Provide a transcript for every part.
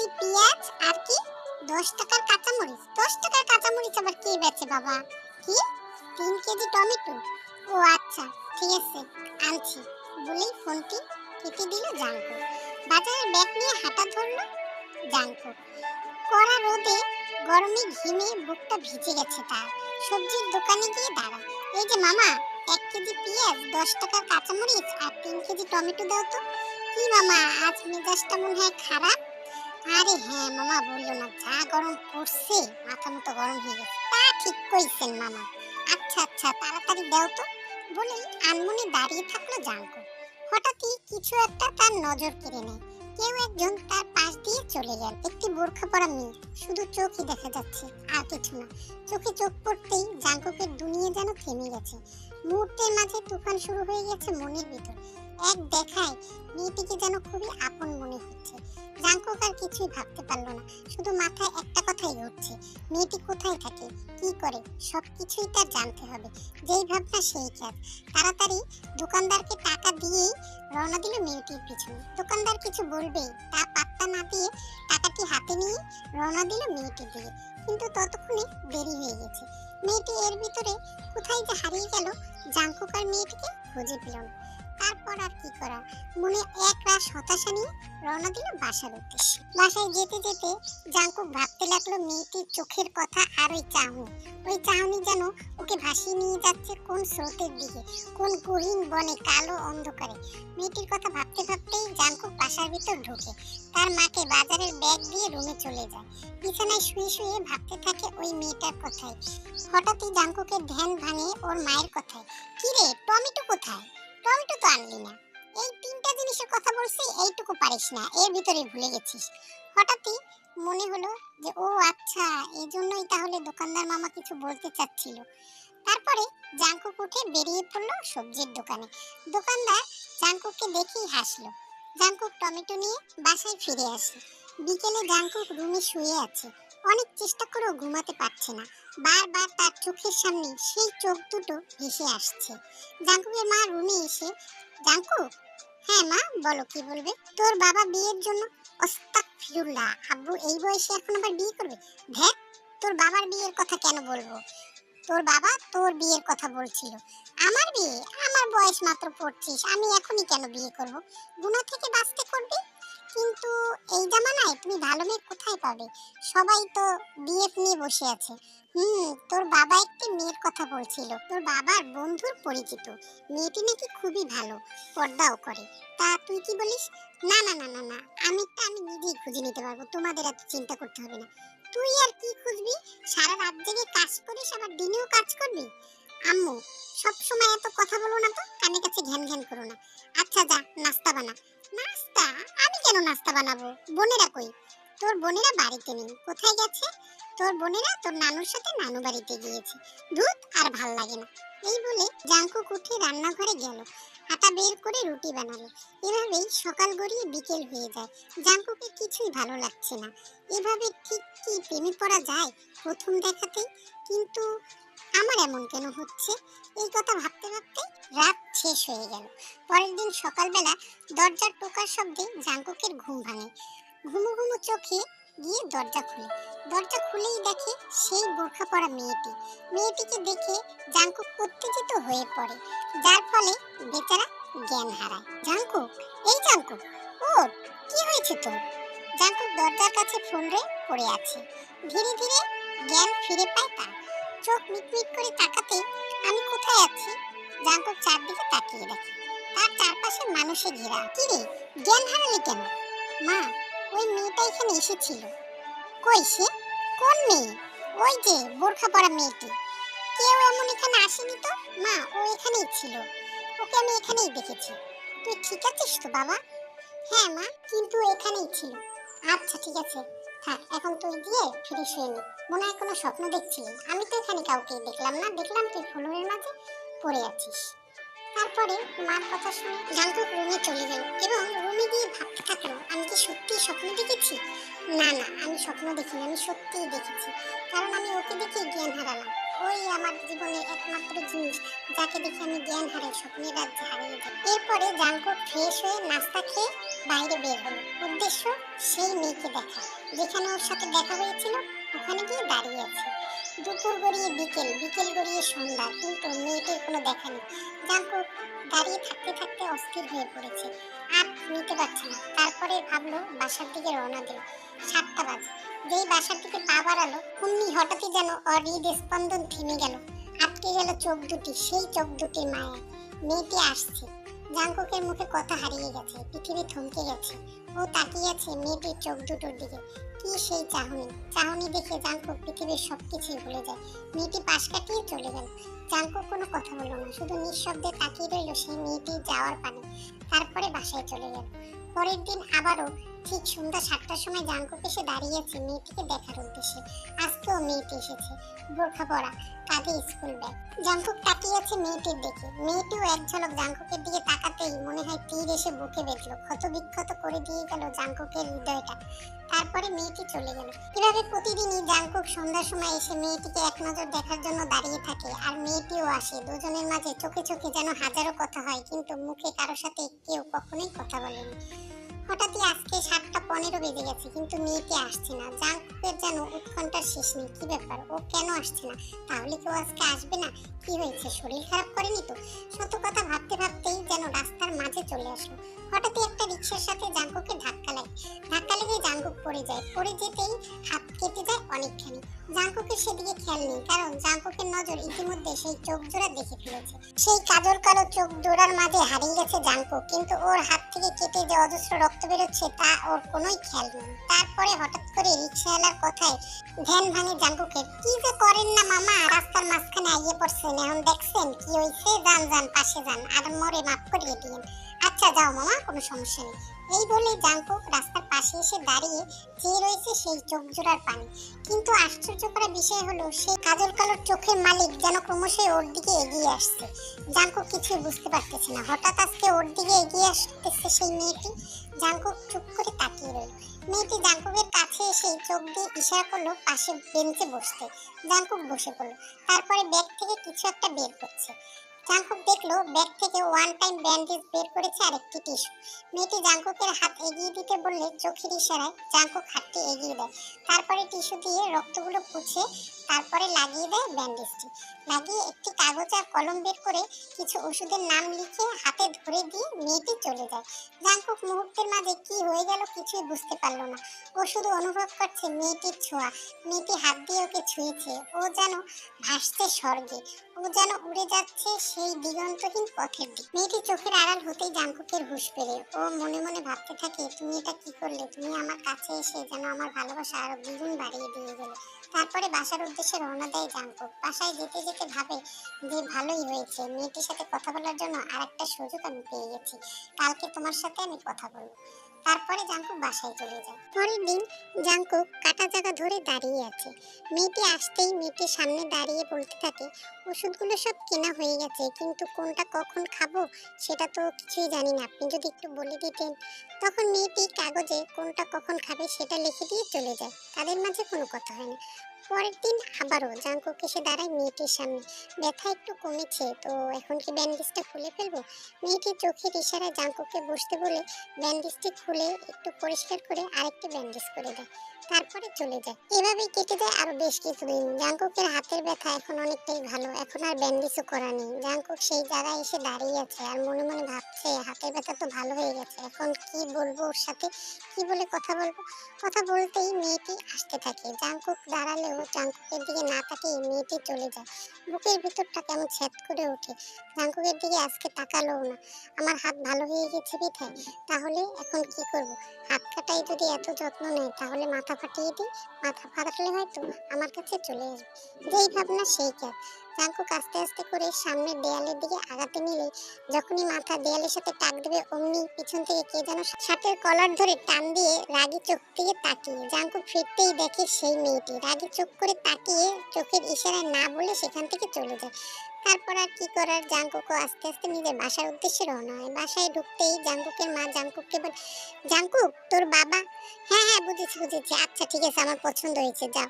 KG পেঁয়াজ আর কি দশ টাকার কাঁচামরিচ। দশ টাকার কাঁচামরিচ আবার কে বেচে বাবা? কি? তিন কেজি টমেটো। ও আচ্ছা ঠিক আছে, আনছি। বলেই ফোনটি কেটে দিল জাঙ্কু। বাজারের ব্যাগ নিয়ে হাঁটা ধরলো জাঙ্কু। কড়া রোদে গরমে ঘিমে বুকটা ভিজে গেছে তার। সবজির দোকানে গিয়ে দাঁড়া। এই যে মামা, এক কেজি পেঁয়াজ, দশ টাকার কাঁচামরিচ আর তিন কেজি টমেটো দাও তো। কি মামা, আজ মেজাজটা মনে হয় খারাপ? আরে হ্যাঁ মামা বলল না, যা গরম পড়ছে, মাথা মতো গরম হয়ে গেছে, তা ঠিক কইছেন মামা। আচ্ছা আচ্ছা তাড়াতাড়ি দাও তো। বলেই আনমনে দাঁড়িয়ে থাকল জাঙ্কু। হঠাৎই কিছু একটা তার নজর কেড়ে নেয়। কেউ একজন তার পাশ দিয়ে চলে গেল, একটি বোরখা পরা মেয়ে। শুধু চোখই দেখা যাচ্ছে, আর কিছু না। চোখে চোখ পড়তেই জাঙ্কুকের দুনিয়া যেন থেমে গেছে। মুহূর্তের মাঝে তুফান শুরু হয়ে গেছে মনের ভিতর। এক দেখায় মেয়েটিকে যেন খুবই আপন মনে হচ্ছে। জাঙ্কুক আর কিছুই ভাবতে পারল না, শুধু মাথায় একটা কথাই ঘুরছে মেয়েটি কোথায় থাকে, কি করে সব কিছুই তার জানতে হবে। যেই ভাবনা সেই কাজ তাড়াতাড়ি দোকানদারকে টাকা দিয়েই রওনা দিল মেয়েটির পিছনে। দোকানদার কিছু বলবেই তা পাত্তা না দিয়ে টাকাটি হাতে নিয়ে রওনা দিল মেয়েটির দিকে কিন্তু ততক্ষণে দেরি হয়ে গেছে। মেয়েটি এর ভিতরে কোথায় যে হারিয়ে গেল, জাঙ্কুক আর মেয়েটিকে খুঁজে পেল না। তারপর আর কি করা মনে এক রাস হতাশা নিয়ে রওনা দিল বাসার উদ্দেশ্যে। বাসায় যেতে যেতে জাঙ্কুক ভাবতে লাগল মেয়েটির চোখের কথা আর ওই চাহনি। ওই চাহনি যেন ওকে ভাসিয়ে নিয়ে যাচ্ছে কোন স্রোতের দিকে, কোন গহীন বনে কালো অন্ধকারে। মেয়েটির কথা ভাবতে ভাবতেই জাঙ্কুক বাসার ভিতর ঢোকে। তার মাকে বাজারের ব্যাগ দিয়ে রুমে চলে যায়। বিছানায় শুয়ে শুয়ে ভাবতে থাকে ওই মেয়েটার কথাই হঠাৎই জাঙ্কুকের ধ্যান ভাঙে ওর মায়ের কথায়। কিরে, টমেটো কোথায়? টমেটো তো আনলি না। এই তিনটা জিনিসের কথা বলছি, এইটুকু পারিস না, এর ভিতরে ভুলে গেছিস। হঠাৎই মনে হলো যে, ও আচ্ছা এই জন্যই তাহলে দোকানদার মামা কিছু বলতে চাচ্ছিল। তারপরে জাঙ্কুক উঠে বেরিয়ে পড়ল সবজির দোকানে। দোকানদার জাঙ্কুককে দেখেই হাসলো। জাঙ্কুক টমেটো নিয়ে বাসায় ফিরে আসে বিকেলে জাঙ্কুক রুমে শুয়ে আছে। অনেক চেষ্টা করেও ঘুমাতে পারছে না। বারবার তার চোখের সামনে সেই চোখ দুটো ভেসে আসছে। জাঙ্কুকের মা রুমে এসে জাঙ্কুক হ্যাঁ মা, বলো কি বলবে? তোর বাবা বিয়ের জন্য অস্তাক আব্বু এই বয়সে এখন আবার বিয়ে করবে? দেখ তোর বাবার বিয়ের কথা কেন বলব? তোর বাবা তোর বিয়ের কথা বলছিল। আমার বিয়ে? আমার বয়স মাত্র পড়ছিস আমি এখনই কেন বিয়ে করব? গুণা থেকে বাঁচতে করবি? কিন্তু এই জামানায় তুমি ভালো মেয়ে কোথায় পাবে? সবাই তো বিএফ নিয়ে বসে আছে। হুম, তোর বাবা একটি মেয়ের কথা বলছিল। তোর বাবার বন্ধুর পরিচিত। মেয়েটি নাকি খুবই ভালো। পর্দাও করে। তা তুই কি বলিস? না না না না না। আমিরটা আমি নিজেই খুঁজে নিতে পারব। তোমাদের এত চিন্তা করতে হবে না। তুই আর কি খুঁজবি? সারা রাত জেগে কাজ করিস, আবার দিনেও কাজ করবি? আম্মু সব সময় এত কথা বলো না তো। কানে কাছে ঘ্যান ঘ্যান করো না। আচ্ছা যা, নাস্তা বানা। নাস্তা? আমি কেন নাস্তা বানাবো? বোনেরা কই? তোর বোনেরা বাড়িতে নেই। কোথায় গেছে? তোর বোনেরা তোর নানুর সাথে নানু বাড়িতে গিয়েছে। দুধ আর ভালো লাগে না। এই বলে জাঙ্কুক উঠে রান্নাঘরে গেল। আটা বের করে রুটি বানালো। এভাবেই সকাল গড়িয়ে বিকেল হয়ে যায়। জাঙ্কুকে কিছুই ভালো লাগছে না। এভাবে ঠিক কি প্রেমে পড়া যায় প্রথম দেখাতেই? কিন্তু আমার এমন কেন হচ্ছে? এই কথা ভাবতে ভাবতে রাত শেষ হয়ে গেল। পরের দিন সকালবেলা দরজার টোকার শব্দে জাঙ্কুকের ঘুম ভাঙে। ঘুমু ঘুমু চোখে গিয়ে দরজা খুলে। দরজা খুলেই দেখে সেই বোরখা পরা মেয়েটি। মেয়েটিকে দেখে জাঙ্কুক উত্তেজিত হয়ে পড়ে, যার ফলে বেচারা জ্ঞান হারায়। জাঙ্কুক, এই জাঙ্কুক ও কি হয়েছে তোর? জাঙ্কুক দরজার কাছে ফোনরে পড়ে আছে। ধীরে ধীরে জ্ঞান ফিরে পায় তার। চোখ মিটমিট করে তাকাতে আমি কোথায় আছি? জাঙ্কুক চারদিকে তাকিয়ে দেখে। তার চারপাশে মানুষে ঘেরা। কি রে জ্ঞান হারালি কেন? মা, ওই মেয়েটা এখানে এসেছিল। কই সে? কোন মেয়ে? ওই যে বোরখা পরা মেয়েটি। কেউ এমন এখানে আসেনি তো? মা, ও এখানেই ছিল। ওকে আমি এখানেই দেখেছি। তুই ঠিক আছিস তো, বাবা? হ্যাঁ মা, কিন্তু এখানেই ছিল। আচ্ছা ঠিক আছে। থাক এখন তুই গিয়ে ফিরে শুয়ে নি। মনে হয় কোনো স্বপ্ন দেখছিলি। আমি তো এখানে কাউকে দেখলাম না। দেখলাম তুই ফুলের মাঝে পড়ে আছিস। তারপরে মার কথা শুনে জাঙ্কুক রুমে চলে গেল এবং রুমে গিয়ে ভাবতে থাকল আমি কি সত্যি স্বপ্ন দেখেছি? না না, আমি স্বপ্ন দেখিনি, আমি সত্যিই দেখেছি। কারণ আমি ওকে দেখে জ্ঞান হারালাম। ওই আমার জীবনের একমাত্র জিনিস, যাকে দেখে আমি জ্ঞান হারাই, স্বপ্নের রাজ্যে হারিয়ে যাই এরপরে জাঙ্কুক ফ্রেশ হয়ে নাস্তা খেয়ে বাইরে বের হলো। উদ্দেশ্য, সেই মেয়েকে দেখা। যেখানে ওর সাথে দেখা হয়েছিল, ওখানে গিয়ে দাঁড়িয়ে আছে। দুপুর গড়িয়ে বিকেল বিকেল গড়িয়ে সন্ধ্যা, কিন্তু মেয়েটির কোনো দেখা নেই। জাঙ্কুক দাঁড়িয়ে থাকতে থাকতে অস্থির হয়ে পড়েছে। আর নিতে পারছে না। তারপরে ভাবলো বাসার দিকে রওনা দিল। সাতটা বাজে। যেই বাসার দিকে পা বাড়ালো অমনি হঠাৎই যেন ওর হৃদ স্পন্দন থেমে গেল। আটকে গেল চোখ দুটি, সেই চোখ দুটির মায়া মেয়েটি আসছে। জাঙ্কুকের মুখে কথা হারিয়ে গেছে, পৃথিবী থমকে গেছে। ও তাকিয়ে আছে মেয়েটির চোখ দুটোর দিকে। কি সেই চাহনি? চাহনি দেখে জাঙ্কুক পৃথিবীর সব কিছুই ভুলে যায়। মেয়েটি পাশ কাটিয়ে চলে গেল। জাঙ্কুক কোনো কথা বলল না, শুধু নিঃশব্দে তাকিয়ে রইল সেই মেয়েটি যাওয়ার পানে। তারপরে বাসায় চলে গেল। পরের দিন আবারও ঠিক সন্ধ্যা সাতটার সময় জাঙ্কুক এসে দাঁড়িয়েছে মেয়েটিকে দেখার উদ্দেশ্যে। আজকেও মেয়েটি এসেছে। বোরখা পরা কাঁধে স্কুল ব্যাগ। জাঙ্কুক তাকিয়েছে মেয়েটির দিকে। মেয়েটিও এক ঝলক জাঙ্কুকের দিকে তাকাতেই মনে হয় তীর এসে বুকে বেঁধলো। ক্ষত বিক্ষত করে দিয়ে গেল জাঙ্কুকের হৃদয়টা। তারপরে মেয়েটি চলে গেল। এভাবে প্রতিদিনই জাঙ্কুক সন্ধ্যার সময় এসে মেয়েটিকে এক নজর দেখার জন্য দাঁড়িয়ে থাকে আর মেয়েটিও আসে। দুজনের মাঝে চোখে চোখে যেন হাজারো কথা হয়, কিন্তু মুখে কারোর সাথে কেউ কখনোই কথা বলেনি। হঠাৎই আজকে সাতটা পনেরো বেজে গেছে, কিন্তু মেয়েটি আসছে না। জাঙ্কুকের যেন উৎকণ্ঠার শেষ নেই, কি ব্যাপার? ও কেন আসছে না? তাহলে কেউ আজকে আসবে না? কি হয়েছে? শরীর খারাপ করেনি তো? শত কথা ভাবতে ভাবতেই যেন রাস্তার মাঝে চলে আসলো। হঠাৎই একটা রিক্সার সাথে জাঙ্কুকে ধাক্কা লাগে। ধাক্কা লেগে জাঙ্কুক পড়ে যায়। পড়ে যেতেই হাত কেটে যায় অনেকখানি। জাঙ্কুকের সেদিকে খেয়াল নেই, কারণ জাঙ্কুকের নজর ইতিমধ্যে সেই চোখ জোড়া দেখে ফেলেছে। সেই কাজল কালো চোখ জোড়ার মাঝে হারিয়ে গেছে জাঙ্কুক, কিন্তু ওর হাত থেকে কেটে যে অজস্র রক্ত বেরোচ্ছে, তা ওর কোনোই খেয়াল নেই। তারপরে হঠাৎ করে রিক্সাওয়ালার কথায় ভ্যান ভাঙে জাম্বুকে কি যে করেন না মামা, রাস্তার মাঝখানে আইয়ে পড়ছেন, এখন দেখছেন কি হয়েছে যান যান, পাশে যান, আর মরে মাফ করিয়ে দিয়েন। আচ্ছা যাও মামা, কোনো সমস্যা নেই। এই বলে জাঙ্কুক রাস্তার পাশে এসে দাঁড়িয়ে চেয়ে রয়েছে সেই চোখ জোড়ার পানি। কিন্তু আশ্চর্য করা বিষয় হলো, সেই কাজল কালোর চোখের মালিক যেন ক্রমশই ওর দিকে এগিয়ে আসছে। জাঙ্কুক কিছুই বুঝতে পারতেছে না। হঠাৎ আজকে ওর দিকে এগিয়ে আসতেছে সেই মেয়েটি। জাঙ্কুক চুপ করে তাকিয়ে রইল। মেয়েটি জাঙ্কুকের কাছে এসে চোখ দিয়ে ইশারা করল, পাশে বেঞ্চে বসতে। জাঙ্কুক বসে পড়ল। তারপরে ব্যাগ থেকে কিছু একটা বের করছে। জাঙ্কুক দেখল ব্যাগ থেকে ওয়ান টাইম ব্যান্ডেজ বের করেছে আর একটি টিস্যু। মেয়েটি জাংকুকের হাত এগিয়ে দিতে বললে চোখের ইশারায় জাংকুক হাতটি এগিয়ে দেয়। তারপরে টিস্যু দিয়ে রক্তগুলো পুছে তারপরে লাগিয়ে দেয় ব্যান্ডেজটি। লাগিয়ে একটি কাগজ আর কলম বের করে কিছু ওষুধের নাম লিখে হাতে ধরে দিয়ে মেয়েটি চলে যায়। জাঙ্কুক মুহূর্তের মাঝে কি হয়ে গেল কিছুই বুঝতে পারল না। ও শুধু অনুভব করছে মেয়েটির ছোঁয়া। মেয়েটি হাত দিয়ে ওকে ছুঁয়েছে। ও যেন ভাসছে স্বর্গে। ও যেন উড়ে যাচ্ছে সেই দিগন্তহীন পথের দিক। মেয়েটি চোখের আড়াল হতেই জাঙ্কুকের হুঁশ পেরে ও মনে মনে ভাবতে থাকে, তুমি এটা কি করলে? তুমি আমার কাছে এসে যেন আমার ভালোবাসা আরও দ্বিগুণ বাড়িয়ে দিয়ে গেলে। তারপরে বাসার উদ্দেশ্যে রওনা দেয় জাঙ্কুক। বাসায় যেতে যেতে ভাবে যে ভালোই হয়েছে। মেয়েটির সাথে কথা বলার জন্য আর একটা সুযোগ আমি পেয়ে গেছি। কালকে তোমার সাথে আমি কথা বলব। তারপরে জাঙ্কুক বাসায় চলে যায়। পরের দিন জাঙ্কুক কাটা জায়গা ধরে দাঁড়িয়ে আছে। মেয়েটি আসতেই মেয়েটির সামনে দাঁড়িয়ে বলতে থাকে, ওষুধগুলো সব কেনা হয়ে গেছে, কিন্তু কোনটা কখন খাব সেটা তো কিছুই জানি না। আপনি যদি একটু বলে দিতেন। তখন মেয়েটি কাগজে কোনটা কখন খাবে সেটা লিখে দিয়ে চলে যায়। তাদের মাঝে কোনো কথা হয় না। পরের দিন আবারও জাঙ্কুক এসে দাঁড়ায় মেয়েটির সামনে। ব্যথা একটু কমেছে, তো এখন কি ব্যান্ডেজটা খুলে ফেলব? মেয়েটির চোখের ইশারায় জাঙ্কুকে বসতে বলে ব্যান্ডেজটি খুলে একটু পরিষ্কার করে আরেকটি ব্যান্ডেজ করে দেয়। তারপরে চলে যায়। এভাবেই কেটে যায় আরও বেশ কিছুদিন। জাঙ্কুকের হাতের ব্যথা এখন অনেকটাই ভালো। এখন আর ব্যান্ডেজও করা নেই। জাঙ্কুক সেই জায়গায় এসে দাঁড়িয়ে আছে আর মনে মনে ভাবছে, হাতের ব্যথা তো ভালো হয়ে গেছে। এখন কি বলব ওর সাথে? কি বলে কথা বলব? কথা বলতেই মেয়েটি আসতে থাকে। জাঙ্কুক দাঁড়ালেও জাঙ্কুকের দিকে না তাকিয়ে মেয়েটি চলে যায়। বুকের ভিতরটা কেমন ছ্যাদ করে ওঠে। জাঙ্কুকের দিকে আজকে না। আমার হাত ভালো হয়ে গেছে বিধায়। তাহলে এখন কি করব? হাত কাটাই যদি এত যত্ন নেয়, তাহলে মাথা ফাটিয়ে দিই? মাথা ফাটালে হয়তো আমার কাছে চলে আসবে। যেই ভাবনা সেই কাজ। জাঙ্কুক আস্তে আস্তে করে সামনের দেয়ালের দিকে আগাতে নিলে যখনই মাথা দেয়ালের সাথে টাক দেবে, অমনি পিছন থেকে কে যেন শার্টের কলার ধরে টান দিয়ে রাগি চোখ থেকে তাকিয়ে জাঙ্কুক ফিরতেই দেখে সেই মেয়েটি। রাগি চোখ করে তাকিয়ে চোখের ইশারায় না বলে সেখান থেকে চলে যায়। তারপর আর কি করার? জাঙ্কুকও আস্তে আস্তে নিজের বাসার উদ্দেশ্যে রওনা হয়। বাসায় ঢুকতেই জাঙ্কুকের মা জাঙ্কুককে বলে জাঙ্কুক তোর বাবা? হ্যাঁ হ্যাঁ বুঝেছি বুঝেছি। আচ্ছা ঠিক আছে, আমার পছন্দ হয়েছে, যাও।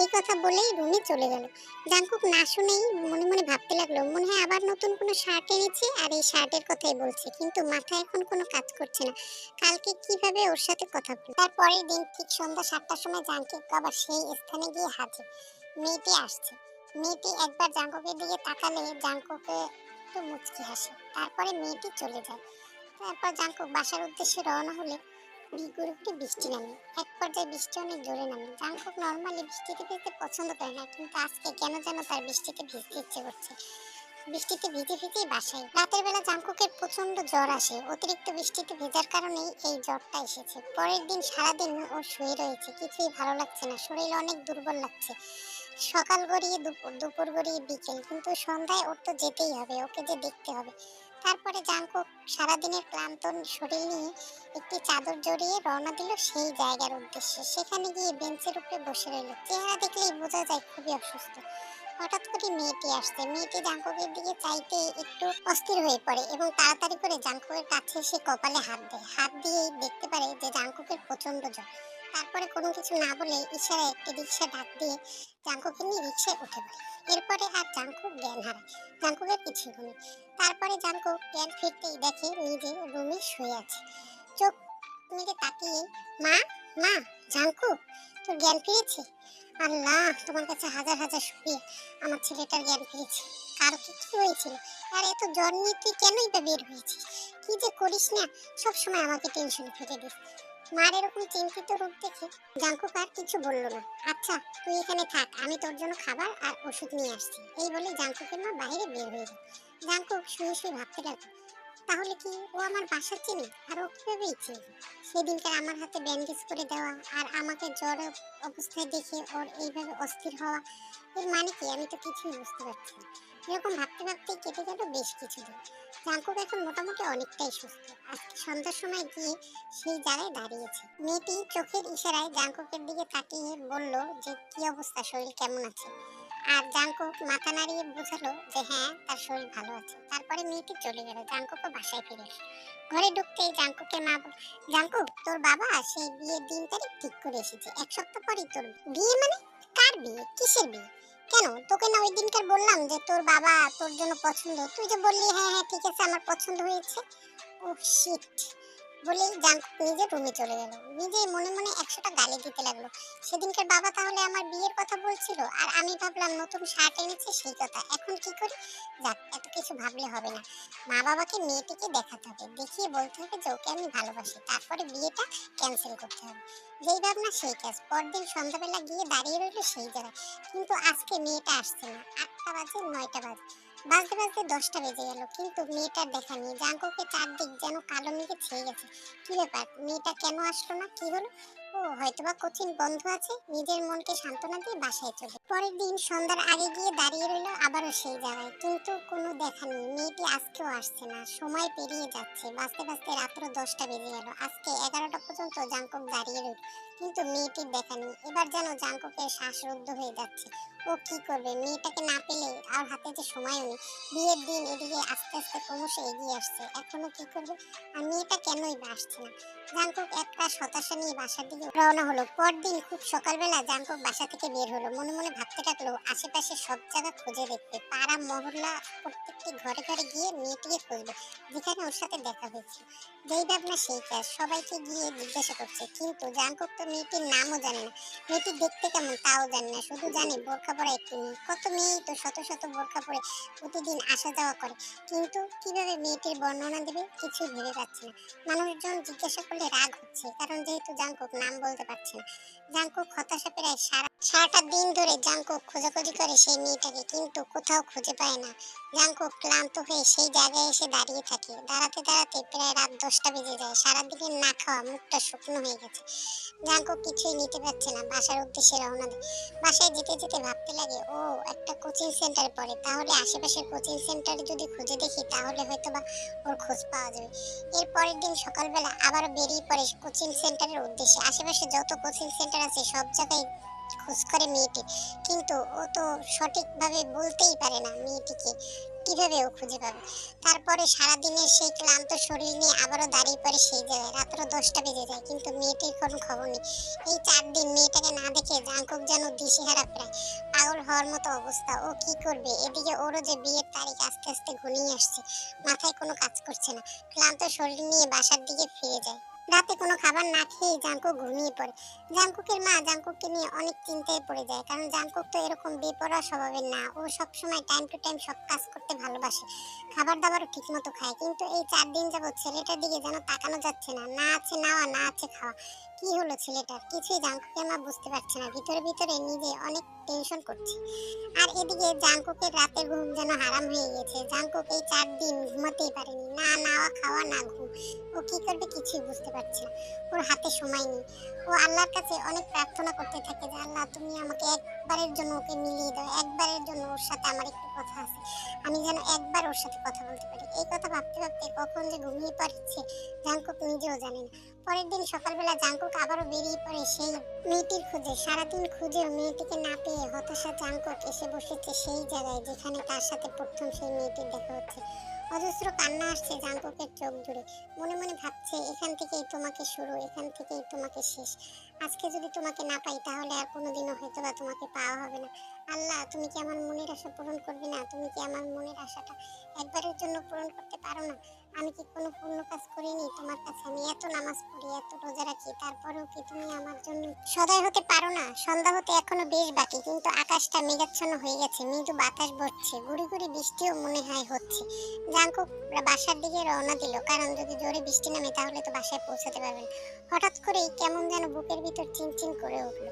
এই কথা বলেই রুমে চলে গেল। জাঙ্কুক না শুনেই মনে মনে ভাবতে লাগল, মনে হয় আবার নতুন কোনো শার্ট এনেছে আর এই শার্টের কথাই বলছে, কিন্তু মাথায় এখন কোনো কাজ করছে না। কালকে কীভাবে ওর সাথে কথা বলবে? তারপরের দিন ঠিক সন্ধ্যা সাতটার সময় জাঙ্কুক আবার সেই স্থানে গিয়ে হাজির। মেয়েটি আসছে। মেয়েটি একবার জাঙ্কুকের দিকে তাকালে জাঙ্কুকে একটু মুচকি হাসে। তারপরে মেয়েটি চলে যায়। তারপর জাঙ্কুক বাসার উদ্দেশ্যে রওনা হলে বিগুড়ে একটু বৃষ্টি নামে। এক পর্যায়ে বৃষ্টি অনেক জোরে নামে। জাঙ্কুক নর্মালি বৃষ্টিতে ভিজতে পছন্দ করে না, কিন্তু আজকে কেন যেন তার বৃষ্টিতে ভিজতে ইচ্ছে করছে। বৃষ্টিতে ভিজে ভিজেই বাসায়। রাতের বেলা জাঙ্কুকের প্রচণ্ড জ্বর আসে। অতিরিক্ত বৃষ্টিতে ভেজার কারণেই এই জ্বরটা এসেছে। পরের দিন সারাদিন ও শুয়ে রয়েছে। কিছুই ভালো লাগছে না। শরীর অনেক দুর্বল লাগছে। সকাল গড়িয়ে দুপুর দুপুর গড়িয়ে বিকেল, কিন্তু সন্ধ্যায় ওর তো যেতেই হবে, ওকে যে দেখতে হবে। তারপরে জাঙ্কুক সারাদিনের ক্লান্ত শরীর নিয়ে একটি চাদর জড়িয়ে রওনা দিল সেই জায়গার উদ্দেশ্যে। সেখানে গিয়ে বেঞ্চের উপরে বসে রইল। চেহারা দেখলেই বোঝা যায় খুবই অসুস্থ। হঠাৎ করে মেয়েটি আসছে। মেয়েটি জাঙ্কুকের দিকে চাইতে একটু অস্থির হয়ে পড়ে এবং তাড়াতাড়ি করে জাঙ্কুকের কাছে সে কপালে হাত দেয়। হাত দিয়েই দেখতে পারে যে জাঙ্কুকের প্রচণ্ড জ্বর। তারপরে কোনো কিছু না বলে ইশারায় একটি রিক্সা ডাক দিয়ে জাঙ্কুকে নিয়ে রিক্সায় উঠে পড়ে। এরপরে আর জাঙ্কুক জ্ঞান হারায়। জাঙ্কুকের কিছু হয়নি তারপরে জাঙ্কুক জ্ঞান ফিরতেই দেখে নিজে রুমে শুয়ে আছে। চোখ মেরে তাকিয়ে, মা মা, জাঙ্কুক, তোর জ্ঞান ফিরেছে? আল্লাহ, তোমার কাছে হাজার হাজার শুক্রিয়া। আমার ছেলেটার জ্ঞান ফিরেছে। কার কি কি হয়েছিল? আর এত জ্বর নিয়ে তুই কেনই বা বের হয়েছিস? কি যে করিস না, সবসময় আমাকে টেনশন ফেলে দিস। মার এরকম চিন্তিত রূপ দেখে জাঙ্কুক আর কিছু বলল না। আচ্ছা তুই এখানে থাক, আমি তোর জন্য খাবার আর ওষুধ নিয়ে আসছি। এই বলে জাঙ্কুকের মা বাইরে বের হয়ে যায়। জাঙ্কুক শুয়ে শুয়ে ভাবতে লাগল তাহলে কি ও আমার বাসা চিনি? আর ও কীভাবে চিনি? সেদিনকার আমার হাতে ব্যান্ডেজ করে দেওয়া আর আমাকে জ্বর অবস্থায় দেখে ওর এইভাবে অস্থির হওয়া, এর মানে কি? আমি তো কিছুই বুঝতে পারছি এরকম ভাবতে ভাবতেই কেটে গেল বেশ কিছুদিন। জাঙ্কুক এখন মোটামুটি অনেকটাই সুস্থ। আজকে সন্ধ্যার সময় গিয়ে সেই জায়গায় দাঁড়িয়েছে। মেয়েটি চোখের ইশারায় জাঙ্কুকের দিকে তাকিয়ে বলল যে, কি অবস্থা? শরীর কেমন আছে? আর জাঙ্কুক মাথা নাড়িয়ে বোঝালো যে হ্যাঁ তার শরীর ভালো আছে। তারপরে মেয়েটি চলে গেল জাঙ্কুকও বাসায় ফিরে এলো। ঘরে ঢুকতেই জাঙ্কুকের মা বল জাঙ্কুক তোর বাবা সেই বিয়ের দিন তারিখ ঠিক করে এসেছে। এক সপ্তাহ পরই তোর বিয়ে মানে? কার বিয়ে? কিসের বিয়ে? কেন? তোকে না ওই দিনকার বললাম যে তোর বাবা তোর জন্য পছন্দ। তুই যে বললি হ্যাঁ হ্যাঁ ঠিক আছে, আমার পছন্দ হয়েছে। ও শিট বলেই নিজে রুমে চলে গেল। নিজে মনে মনে একশোটা গালি দিতে লাগল। সেদিনকার বাবা তাহলে আমার বিয়ের কথা বলছিল, আর আমি ভাবলাম নতুন শার্ট এনেছে, সেই কথা। এখন কি করি? যাক, এত কিছু ভাবলে হবে না। মা বাবাকে, মেয়েটিকে দেখাতে হবে। দেখিয়ে বলতে হবে যে ওকে আমি ভালোবাসি। তারপরে বিয়েটা ক্যান্সেল করতে হবে। যেই ভাবনা, সেই কাজ। পরদিন সন্ধ্যাবেলা গিয়ে দাঁড়িয়ে রইল সেই জায়গায়। কিন্তু আজকে মেয়েটা আসছে না। আটটা বাজে, নয়টা বাজে। বাজতে বাজতে দশটা বেজে গেল, কিন্তু মেয়েটার দেখা নেই। জাঙ্কুকে চারদিক যেন কালো মেঘে ছেয়ে গেছে। কি ব্যাপার? মেয়েটা কেন আসলো না? কি হলো? ও, হয়তোবা কোচিং বন্ধ আছে, নিজের মনকে সান্ত্বনা দিয়ে বাসায় চলে। পরের দিন সন্ধ্যার আগে গিয়ে দাঁড়িয়ে রইল আবারও সেই জায়গায়, কিন্তু কোনো দেখা নেই। মেয়েটি আজকেও আসছে না, সময় পেরিয়ে যাচ্ছে। বাঁচতে বাঁচতে রাত্র দশটা বেজে গেল। আজকে এগারোটা পর্যন্ত জাঙ্কুক দাঁড়িয়ে রইল। কিন্তু মেয়েটির দেখা নেই। এবার যেন জাঙ্কুকের শ্বাসরুদ্ধ হয়ে যাচ্ছে। ও কি করবে? মেয়েটাকে না পেলে আর হাতে যে সময়ও নেই। বিয়ের দিন এদিকে আস্তে আস্তে ক্রমশ এগিয়ে আসছে। এখনও কি করবে? আর মেয়েটা কেনই বা আসছে না? জাঙ্কুক একটা হতাশা নিয়ে বাসার দিকে রওনা হলো। পরদিন খুব সকালবেলা জাঙ্কুক বাসা থেকে বের হলো। মনে মনে ভাবতে থাকল, আশেপাশে সব জায়গা খুঁজে দেখবে। পাড়া, মহল্লা, প্রত্যেকটি ঘরে ঘরে গিয়ে মেয়েটিকে খুঁজবে। যেখানে ওর সাথে দেখা হয়েছিল। যেই ভাবনা সেই কাজ। সবাইকে গিয়ে জিজ্ঞাসা করছে। কিন্তু জাঙ্কুক তো মেয়েটির নামও জানে না। মেয়েটি দেখতে কেমন তাও জানে না, শুধু জানে বোরখা পরা একটি মেয়ে। কত মেয়েই তো শত শত বোরখা পরে প্রতিদিন আসা যাওয়া করে। কিন্তু কীভাবে মেয়েটির বর্ণনা দেবে কিছুই ভেবে পাচ্ছে না। মানুষজন জিজ্ঞাসা করলে রাগ হচ্ছে, কারণ যেহেতু জাঙ্কুক নাম বলতে পারছে না। জাঙ্কুক হতাশা প্রায় সারা সারাটা দিন ধরে জাঙ্কুক খোঁজাখুঁজি করে সেই মেয়েটাকে, কিন্তু কোথাও খুঁজে পায় না। জাঙ্কুক ক্লান্ত হয়ে সেই জায়গায় এসে দাঁড়িয়ে থাকে। দাঁড়াতে দাঁড়াতে প্রায় রাত দশটা বেজে যায়। সারাদিনের না খাওয়া মুখটা শুকনো হয়ে গেছে। জাঙ্কুক কিছুই নিতে পারছে না। বাসার উদ্দেশ্যে রওনা বাসায় যেতে যেতে ভাবতে লাগে, ও, একটা কোচিং সেন্টার পড়ে। তাহলে আশেপাশের কোচিং সেন্টারে যদি খুঁজে দেখি, তাহলে হয়তো বা ওর খোঁজ পাওয়া যাবে। এর পরের দিন সকালবেলা আবার বেরিয়ে পড়ে কোচিং সেন্টারের উদ্দেশ্যে। আশেপাশে যত কোচিং সেন্টার আছে, সব জায়গায় খোঁজ করে মেয়েটির কিন্তু ও তো সঠিকভাবে বলতেই পারে না মেয়েটিকে। কীভাবে ও খুঁজে পাবে? তারপরে সারাদিনের সেই ক্লান্ত শরীর নিয়ে আবারও দাঁড়িয়ে পড়ে সেই জায়গায়। রাত্র দশটা বেজে যায়, কিন্তু মেয়েটির কোনো খবর নেই। এই চার দিন মেয়েটাকে না দেখে জাঙ্কুক যেন দিশেহারা প্রায়। পাগল হওয়ার মতো অবস্থা। ও কি করবে? এদিকে ওরও যে বিয়ের তারিখ আস্তে আস্তে ঘনিয়ে আসছে। মাথায় কোনো কাজ করছে না। ক্লান্ত শরীর নিয়ে বাসার দিকে ফিরে যায়। রাতে কোনো খাবার না খেয়ে জাঙ্কুক ঘুমিয়ে পড়ে। জাঙ্কুকের মা জাঙ্কুককে নিয়ে অনেক চিন্তায় পড়ে যায়, কারণ জাঙ্কুক তো এরকম বেপরা স্বভাবের না। ও সবসময় টাইম টু টাইম সব কাজ করতে ভালোবাসে খাবার দাবারও ঠিকমতো খায়। কিন্তু এই চার দিন যাবত ছেলেটার দিকে যেন তাকানো যাচ্ছে না না আছে নাওয়া না আছে খাওয়া। কি হলো ছেলেটার কিছুই জাঙ্কুকের মা বুঝতে পারছে না। ভিতরে ভিতরে নিজে অনেক টেনশন করছে। আর এদিকে জাঙ্কুকের রাতের ঘুম যেন হারাম হয়ে গেছে। জাঙ্কুক এই চার দিন ঘুমাতেই পারেনি। না নাওয়া, খাওয়া, না ঘুম। ও কি করবে কিছুই বুঝতে পারছে না। ওর হাতে সময় নেই। ও আল্লাহর কাছে অনেক প্রার্থনা করতে থাকে যে, আল্লাহ, তুমি আমাকে একবারের জন্য ওকে মিলিয়ে দাও, একবারের জন্য ওর সাথে আমার একটু কথা আছে। আমি যেন একবার ওর সাথে কথা বলতে পারি। এই কথা ভাবতে ভাবতে কখন যে ঘুমিয়ে পড়ছে জাঙ্কুক নিজেও জানে না। পরের দিন সকালবেলা জাঙ্কুক আবারও বেরিয়ে পড়ে সেই মেয়েটির খুঁজে। সারাদিন খুঁজেও মেয়েটিকে না পেয়ে হতাশা জাঙ্কুক এসে বসেছে সেই জায়গায় যেখানে তার সাথে প্রথম সেই মেয়েটির দেখা হচ্ছে। অজস্র কান্না আসছে জাম্পুকের চোখ জুড়ে। মনে মনে ভাবছে, এখান থেকেই তোমাকে শুরু, এখান থেকেই তোমাকে শেষ। আজকে যদি তোমাকে না পাই, তাহলে আর কোনোদিনও হয়তো বা তোমাকে পাওয়া হবে না। আল্লাহ, তুমি কি আমার মনের আশা পূরণ করবে না? তুমি কি আমার মনের আশাটা একবারের জন্য পূরণ করতে পারো না? আমি কি কোনো পূর্ণ কাজ করিনি? তোমার কাছে আমি এত নামাজ পড়ি, এত রোজা রাখি, তারপরেও কি তুমি আমার জন্য সদয় হতে পারো না? সন্ধ্যা হতে এখনও বেশ বাকি, কিন্তু আকাশটা মেঘাচ্ছন্ন হয়ে গেছে, মৃদু বাতাস বসছে, গুড়ি গুড়ি বৃষ্টিও মনে হয় হচ্ছে। জাঙ্কুক বাসার দিকে রওনা দিল, কারণ যদি জোরে বৃষ্টি নামে তাহলে তো বাসায় পৌঁছাতে পারবেন হঠাৎ করেই কেমন যেন বুকের ভিতর চিনচিন করে উঠল।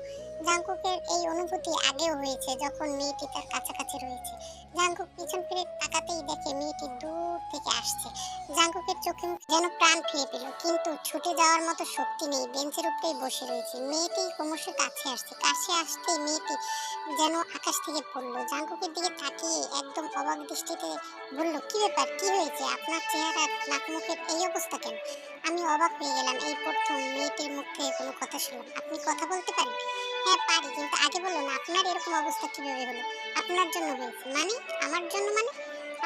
জাঙ্কুকের এই অনুভূতি আগেও হয়েছে, যখন মেয়েটি তার কাছাকাছি রয়েছে। জাঙ্কুক পিছন ফিরে তাকাতেই দেখে মেয়েটি দূর থেকে আসছে। জাঙ্কুকের চোখে যেন প্রাণ ফিরে পেল, কিন্তু ছুটে যাওয়ার মতো শক্তি নেই। বেঞ্চের উপরেই বসে রয়েছে। মেয়েটি ক্রমশ কাছে আসছে। কাছে আসতেই মেয়েটি যেন আকাশ থেকে পড়ল। জাঙ্কুকের দিকে তাকিয়ে একদম অবাক দৃষ্টিতে বলল, কি ব্যাপার? কি হয়েছে? আপনার চেহারা নাক মুখের এই অবস্থা কেন? আমি অবাক হয়ে গেলাম। এই প্রথম মেয়েটির মুখ থেকে কোনো কথা শুনলাম। আপনি কথা বলতে পারেন? হ্যাঁ পারি, কিন্তু আগে বলুন, আপনার এরকম অবস্থা কীভাবে হলো? আপনার জন্য হয়েছে। মানে? আমার জন্য মানে?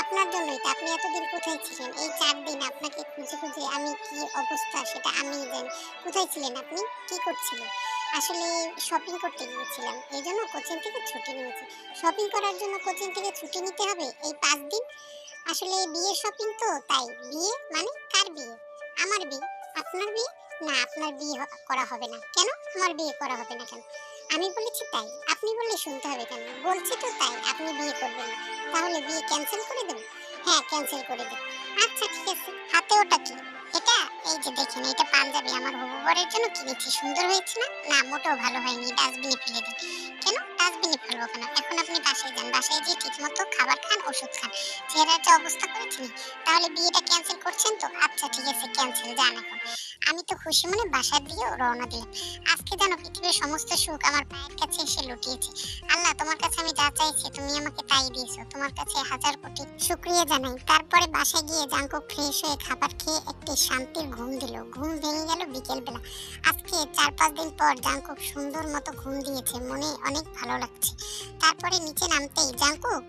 আপনার জন্যই তো আপনি এতদিন কোথায় ছিলেন? এই চার দিন আপনাকে খুঁজে খুঁজে আমি কি অবস্থা সেটা আমি জানি। কোথায় ছিলেন আপনি? কি করছিলেন? আসলে শপিং করতে গিয়েছিলাম। এই জন্য কোচিং থেকে ছুটি নিয়েছি। শপিং করার জন্য কোচিং থেকে ছুটি নিতে হবে এই পাঁচ দিন? আসলে বিয়ে শপিং তো, তাই বিয়ে মানে কার বিয়ে? আমার বিয়ে? আপনার বিয়ে? না, আপনার বিয়ে করা হবে না। কেন? আমার বিয়ে করা হবে না কেন? আমি বলেছি তাই। আপনি বললে শুনতে হবে কেন? বলছে তো তাই, আপনি বিয়ে করবেন তাহলে বিয়ে ক্যান্সেল করে দেব? হ্যাঁ ক্যান্সেল করে দেব। আচ্ছা ঠিক আছে। হাতে ওটা কি? এটা? এই যে দেখেন, এটা পাঞ্জাবি। আমার হবু বরের জন্য কিনেছি। সুন্দর হয়েছে না? না, মোটেও ভালো হয়নি। ডাস্টবিনে ফেলে দিন কেন? ডাস্টবিনে ফেলব কেন? এখন আপনি বাসায় যান, বাসায় গিয়ে ঠিক মতো খাবার খান, ওষুধ খান। চেহারার যে অবস্থা করেছেন, তাহলে বিয়েটা ক্যান্সেল করছেন তো? আচ্ছা ঠিক আছে ক্যান্সেল যান এখন। আমি তো খুশি মনে বাসার দিকে রওনা দিলাম। আজকে যেন পৃথিবীর সমস্ত সুখ আমার পায়ের কাছে এসে লুটিয়েছে। আল্লাহ, তোমার কাছে আমি যা চাইছি, তুমি আমাকে তাই দিয়েছ। তোমার কাছে হাজার কোটি শুক্রিয়া জানাই। তারপরে বাসায় গিয়ে জাঙ্কু ফ্রেশ হয়ে খাবার খেয়ে একটি শান্তির ঘুম দিল। ঘুম ভেঙে গেল বিকেল বেলা আজকে চার পাঁচ দিন পর জাঙ্কুক সুন্দর মতো ঘুম দিয়েছে। মনে অনেক ভালো লাগছে। তারপরে নিচে নামতেই জাঙ্কুক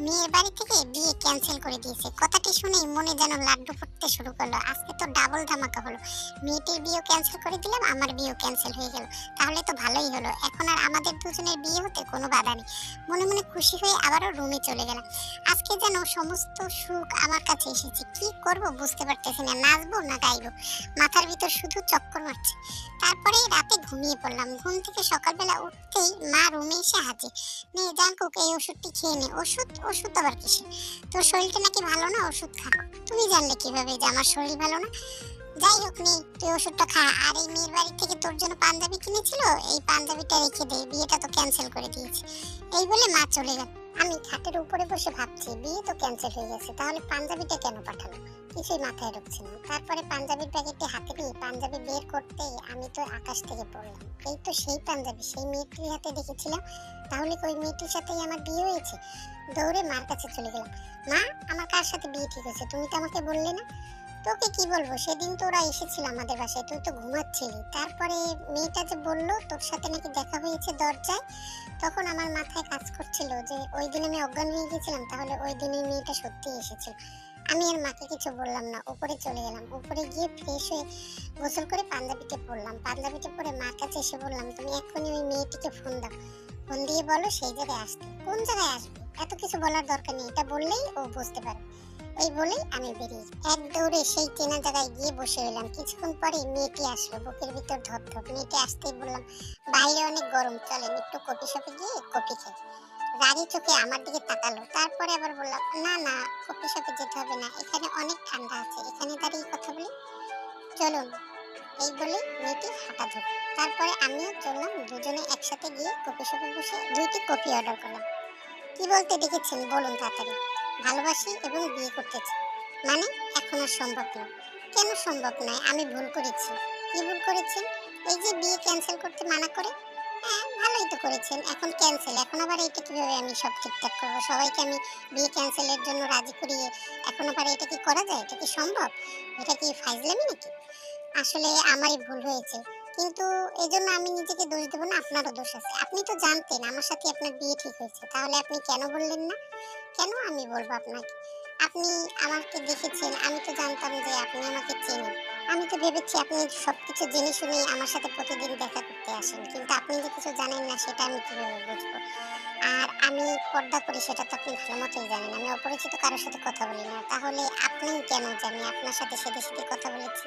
মেয়ের বাড়ি থেকে বিয়ে ক্যান্সেল করে দিয়েছে। কথাটি শুনেই মনে যেন লাড্ডু ফুটতে শুরু করল। আজকে তো ডাবল ধামাকা হলো। মেয়েটির বিয়েও ক্যান্সেল করে দিলাম, আমার বিয়েও ক্যান্সেল হয়ে গেল। তাহলে তো ভালোই হলো। এখন আর আমাদের দুজনের বিয়ে হতে কোনো বাধা নেই। মনে মনে খুশি হয়ে আবারও রুমে চলে গেলাম। আজকে যেন সমস্ত সুখ আমার কাছে এসেছে। কি করব বুঝতে পারতেছি না। নাচবো না গাইবো? মাথার ভিতর শুধু চক্কর মারছে। তারপরে রাতে ঘুমিয়ে পড়লাম। ঘুম থেকে সকালবেলা উঠতেই মা রুমে এসে মেয়ে জাঙ্কুক এই ওষুধটি খেয়ে নে। ওষুধ? ওষুধ আবার কিসে তোর শরীরটা নাকি ভালো না? ওষুধ খা। তুমি জানলে কীভাবে যে আমার শরীর ভালো না? যাই হোক নেই তুই ওষুধটা খা। আর এই মেয়ের বাড়ি থেকে তোর জন্য পাঞ্জাবি কিনেছিল? এই পাঞ্জাবিটা রেখে দে। বিয়েটা তো ক্যান্সেল করে দিয়েছে। এই বলে মা চলে গেল। আমি খাটের উপরে বসে ভাবছি, বিয়ে তো ক্যান্সেল হয়ে গেছে, তাহলে পাঞ্জাবিটা কেন পাঠালো কিছুই মাথায় ঢুকছে না। তারপরে পাঞ্জাবির প্যাকেটটি হাতে নিয়ে পাঞ্জাবি বের করতেই আমি তো আকাশ থেকে পড়লাম। এই তো সেই পাঞ্জাবি, সেই মেয়েটির হাতে দেখেছিলাম। তাহলে ওই মেয়েটির সাথেই আমার বিয়ে হয়েছে? দৌড়ে মার কাছে চলে গেলাম। মা, আমার কার সাথে বিয়ে ঠিক হয়েছে? তুমি তো আমাকে বললে না। তোকে কি বলব? সেদিন তো ওরা এসেছিল আমাদের বাসায়। তুই তো ঘুমাচ্ছিলি। তারপরে মেয়েটা যে বলল, তোর সাথে নাকি দেখা হয়েছে দরজায়, তখন আমার মাথায় কাজ করছিল যে ওই দিন আমি অজ্ঞান হয়ে গেছিলাম, তাহলে ওই দিনই মেয়েটা সত্যি এসেছিল। আমি আর মাকে কিছু বললাম না, উপরে চলে গেলাম। উপরে গিয়ে ফ্রেশ হয়ে গোসল করে পাঞ্জাবিতে পড়লাম। পাঞ্জাবিতে পরে মার কাছে এসে বললাম, তুমি এক্ষুনি ওই মেয়েটিকে ফোন দাও। ফোন দিয়ে বলো সেই জায়গায় আসতে। কোন জায়গায় আসবে? এত কিছু বলার দরকার নেই। এটা বললেই ও বুঝতে পারবে। এই বলেই আমি বেরিয়ে এক দৌড়ে সেই চেনা জায়গায় গিয়ে বসে রইলাম। কিছুক্ষণ পরে মেয়েটি আসলো। বুকের ভিতর ধপ ধপ। মেয়েটি আসতেই বললাম, বাইরে অনেক গরম, চলেন একটু কপি শপে গিয়ে কপি খাই রাগি চোখে আমার দিকে তাকালো। তারপরে আবার বললাম, না না কপি শপে যেতে হবে না। এখানে অনেক ঠান্ডা আছে। এখানে দাঁড়িয়ে কথা বলি? চলুন। এই বলে মেয়েটি হাঁটা ধরল। তারপরে আমিও চললাম। দুজনে একসাথে গিয়ে কপি শপে বসে দুইটি কপি অর্ডার করলাম। কি বলতে দেখেছেন? বলুন তাড়াতাড়ি। ভালোবাসি এবং বিয়ে করতে চাই। মানে এখন আর সম্ভব নয় কেন সম্ভব নয়? আমি ভুল করেছি। কি ভুল করেছেন? এই যে বিয়ে ক্যান্সেল করতে মানা করে? হ্যাঁ ভালোই তো করেছেন। এখন ক্যান্সেল এখন আবার এটা কীভাবে আমি সব ঠিকঠাক করব? সবাইকে আমি বিয়ে ক্যান্সেলের জন্য রাজি করিয়ে এখন আবার এটা কি করা যায়? এটা কি সম্ভব? এটা কি ফাইজলামি নাকি? আসলে আমারই ভুল হয়েছে। কিন্তু এই জন্য আমি নিজেকে দোষ দেবো না, আপনারও দোষ আছে। আপনি তো জানতেন, আমার সাথে আপনার বিয়ে ঠিক হয়েছে। তাহলে আপনি কেন বললেন না? কেন আমি বলব আপনাকে? আপনি আমাকে দেখেছেন, আমি তো জানতাম যে আপনি আমাকে চেনেন। আমি তো ভেবেছি আপনি সব কিছু জেনে শুনে আমার সাথে প্রতিদিন দেখা করতে আসেন, কিন্তু আপনি যে কিছু জানেন না, সেটা আমি কীভাবে বুঝব? আর আমি পর্দা করি সেটা তো আপনি ভালো মতোই জানেন, আমি অপরিচিত কারোর সাথে কথা বলি না। তাহলে আপনি কেন আমি আপনার সাথে সেটে সেটে কথা বলেছি,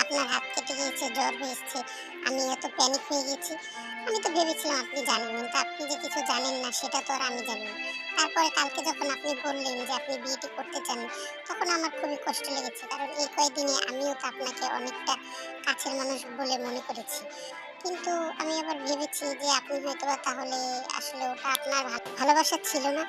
আপনার হাত কেটে গিয়েছে, জ্বর হয়েছে আমি এত প্যানিক হয়ে গেছি? আমি তো ভেবেছিলাম আপনি জানেন, কিন্তু আপনি যে কিছু জানেন না, সেটা তো আর আমি জানি না। তারপরে কালকে যখন আপনি বললেন যে আপনি বিয়েটি করতে চান, তখন আমার খুবই কষ্ট লেগেছে। কারণ এই কয়েকদিনে আমিও তো আপনাকে অনেকটা কাছের মানুষ বলে মনে করেছি। কিন্তু আমি আবার ভেবেছি যে আপনি হয়তো বা তাহলে আসলে ওটা আপনার ভালোবাসা ছিল না।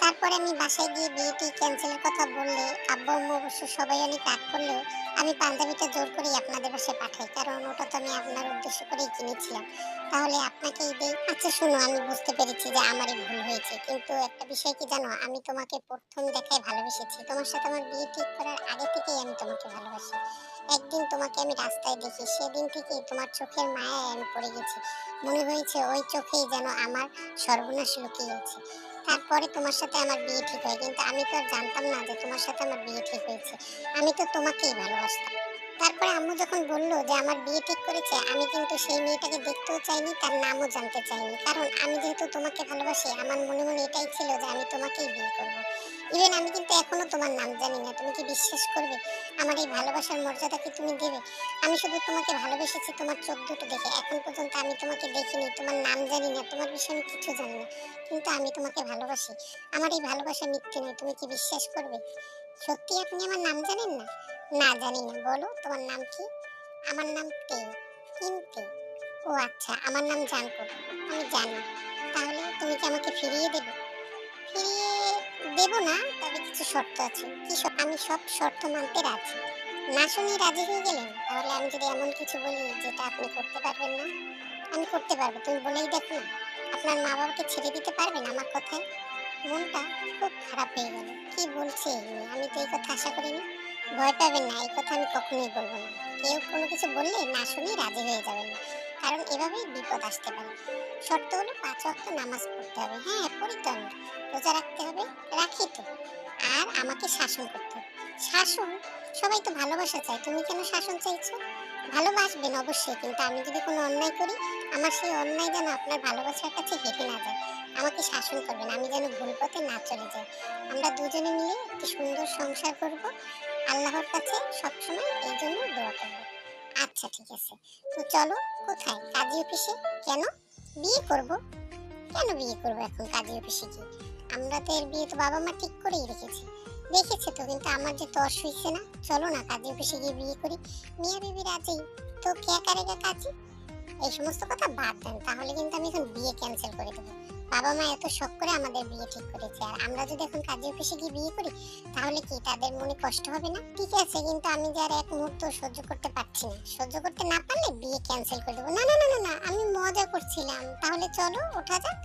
তারপরে আমি বাসায় গিয়ে বিয়েটি ক্যান্সেলের কথা বললে, আব্বু আম্মু অবশ্য সবাই অনেক রাগ করলেও আমি পাঞ্জাবিটা জোর করেই আপনাদের বাসায় পাঠাই, কারণ ওটা তো আমি আপনার উদ্দেশ্য করেই কিনেছিলাম। তাহলে আপনাকেই দেই আচ্ছা শোনো, আমি বুঝতে পেরেছি যে আমারই ভুল হয়েছে, কিন্তু একটা বিষয় কি জানো? আমি তোমাকে প্রথম দেখায় ভালোবেসেছি, তোমার সাথে আমার বিয়ে ঠিক করার আগে থেকেই আমি তোমাকে ভালোবাসি। একদিন তোমাকে আমি রাস্তায় দেখি, সেদিন থেকেই তোমার চোখের মায়ায় আমি পড়ে গেছি। মনে হয়েছে ওই চোখেই যেন আমার সর্বনাশ লুকিয়ে আছে। তারপরে তোমার সাথে আমার বিয়ে ঠিক হয়, কিন্তু আমি তো জানতাম না যে তোমার সাথে আমার বিয়ে ঠিক হয়েছে। আমি তো তোমাকেই ভালোবাসতাম। তারপরে আম্মু যখন বলল যে আমার বিয়ে ঠিক করেছে, আমি কিন্তু সেই মেয়েটাকে দেখতেও চাইনি, তার নামও জানতে চাইনি। কারণ আমি যেহেতু তোমাকে ভালোবাসি, আমার মনে মনে এটাই ছিল যে আমি তোমাকেই বিয়ে করব। ইভেন আমি কিন্তু এখনও তোমার নাম জানি না, তুমি কি বিশ্বাস করবে? আমার এই ভালোবাসার মর্যাদা কি তুমি দেবে? আমি শুধু তোমাকে ভালোবেসেছি তোমার চোখ দুটো দেখে, এখন পর্যন্ত আমি তোমাকে দেখিনি, তোমার নাম জানি না, তোমার বিষয়ে আমি কিছু জানি না, কিন্তু আমি তোমাকে ভালোবাসি। আমার এই ভালোবাসা মিথ্যে নয় তুমি কি বিশ্বাস করবে? সত্যি আপনি আমার নাম জানেন না? না জানি না, বলো, তোমার নাম কি? আমার নাম তে কিনতে ও আচ্ছা আমার নাম জানকো আমি জানি। তাহলে তুমি কি আমাকে ফিরিয়ে দেবে? ফিরিয়ে দেব না, তবে কিছু শর্ত আছে। কি? আমি সব শর্ত মানতে রাজি। না শুনে রাজি হয়ে গেলেন? তাহলে আমি যদি এমন কিছু বলি যেটা আপনি করতে পারবেন না? আমি করতে পারব, তুমি বলেই দেখো না। আপনার মা বাবাকে ছেড়ে দিতে পারবেন আমার কথায়? মনটা খুব খারাপ হয়ে গেল। কি বলছে আমি তো এই কথা আশা করিনি। ভয় পাবেন না, এই কথা আমি কখনোই বলব না। কেউ কোনো কিছু বললে না শুনেই রাজি হয়ে যাবেন না, কারণ এভাবেই বিপদ আসতে পারে। শর্ত হলো পাঁচ ওয়াক্ত নামাজ পড়তে হবে। হ্যাঁ পড়ি তো রোজা রাখতে হবে, রাখি তো। আর আমাকে শাসন করতে হবে। শাসন, সবাই তো ভালোবাসা চায়। তুমি কেন শাসন চাইছো? ভালোবাসবেন অবশ্যই, কিন্তু আমি যদি কোনো অন্যায় করি, আমার সেই অন্যায় যেন আপনার ভালোবাসার কাছে হেঁটে না যায়। আমাকে শাসন করবেন, আমি যেন ভুল পথে না চলে যাই। আমরা দুজনে মিলে একটি সুন্দর সংসার করব। আল্লাহর কাছে সবসময় এই জন্য দোয়া করব। আচ্ছা ঠিক আছে। তো চলো, কোথায়? কাজী অফিসে? কেন? বিয়ে করব। কেন বিয়ে করব এখন কাজী অফিসে গিয়ে? আমরা তো এর বিয়ে তো বাবা মা ঠিক করেই রেখেছি। দেখেছে তো, কিন্তু আমার যে তর্স হয়েছে না, চলো না কাজী অফিসে গিয়ে বিয়ে করি। মিয়া বিবি রাজি? তো কে কারেগা কাজী? এই সমস্ত কথা বাদ দেন, তাহলে কিন্তু আমি এখন বিয়ে ক্যান্সেল করে দেবো। বাবা মা এত শখ করে আমাদের বিয়ে ঠিক করেছে। আর আমরা যদি এখন কাজী অফিসে গিয়ে বিয়ে করি, তাহলে কি তাদের মনে কষ্ট হবে না? ঠিক আছে, কিন্তু আমি যে আর এক মুহূর্ত সহ্য করতে পারছি না। সহ্য করতে না পারলে বিয়ে ক্যান্সেল করে দেবো। না না না না না, আমি মজা করছিলাম। তাহলে চলো, ওঠা যাক।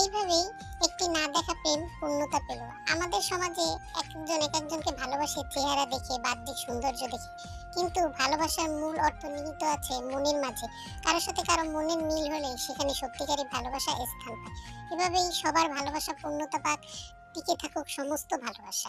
এইভাবেই একটি না দেখা প্রেম পূর্ণতা পেল। আমাদের সমাজে এক একজন এক একজনকে ভালোবাসে, চেহারা দেখে, বাহ্যিক সৌন্দর্য দেখে। কিন্তু ভালোবাসার মূল অর্থ নিহিত আছে মনের মাঝে। কারোর সাথে কারও মনের মিল হলে সেখানে সত্যিকারী ভালোবাসা স্থান পায়। এভাবেই সবার ভালোবাসা পূর্ণতা পাক, টিকে থাকুক সমস্ত ভালোবাসা।